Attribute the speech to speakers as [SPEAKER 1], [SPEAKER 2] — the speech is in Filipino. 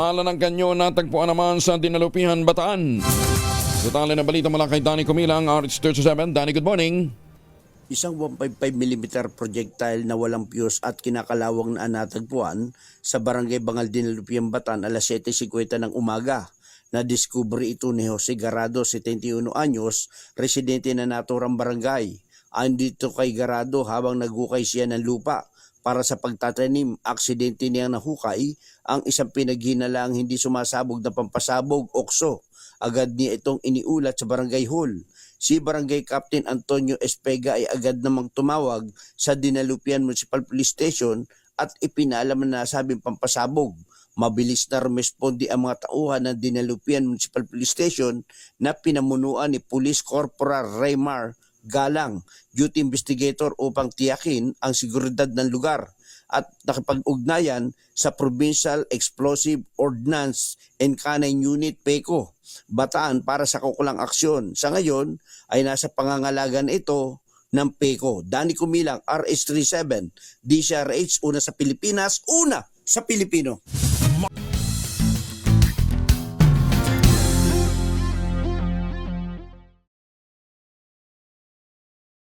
[SPEAKER 1] Pamala ng kanyo natagpuan naman sa Dinalupihan, Bataan. Detalye na balita mula kay Danny Kumilang, RH37. Danny, good morning.
[SPEAKER 2] Isang 155mm projectile na walang fuse at kinakalawang na natagpuan sa barangay Bangal Dinalupiang Batan alas 7.50 ng umaga. Nadiskubre ito ni Jose Garado, 71 anyos, residente na naturang barangay. Andito kay Garado habang naghukay siya ng lupa para sa pagtatanim. Aksidente niyang nahukay ang isang pinaghinalang hindi sumasabog na pampasabog, okso. Agad niya itong iniulat sa barangay hall. Si Barangay Captain Antonio Espega ay agad namang tumawag sa Dinalupian Municipal Police Station at ipinalam na nasabing pampasabog. Mabilis na rumesponde ang mga tauhan ng Dinalupian Municipal Police Station na pinamunuan ni Police Corporal Raymar Galang, duty investigator upang tiyakin ang seguridad ng lugar at nakipag-ugnayan sa Provincial Explosive Ordnance and Canine Unit PECO, Bataan para sa kukulang aksyon. Sa ngayon ay nasa pangangalagan ito ng PECO. Dani Kumilang, RS37, DCRH, una sa Pilipinas, una sa Pilipino.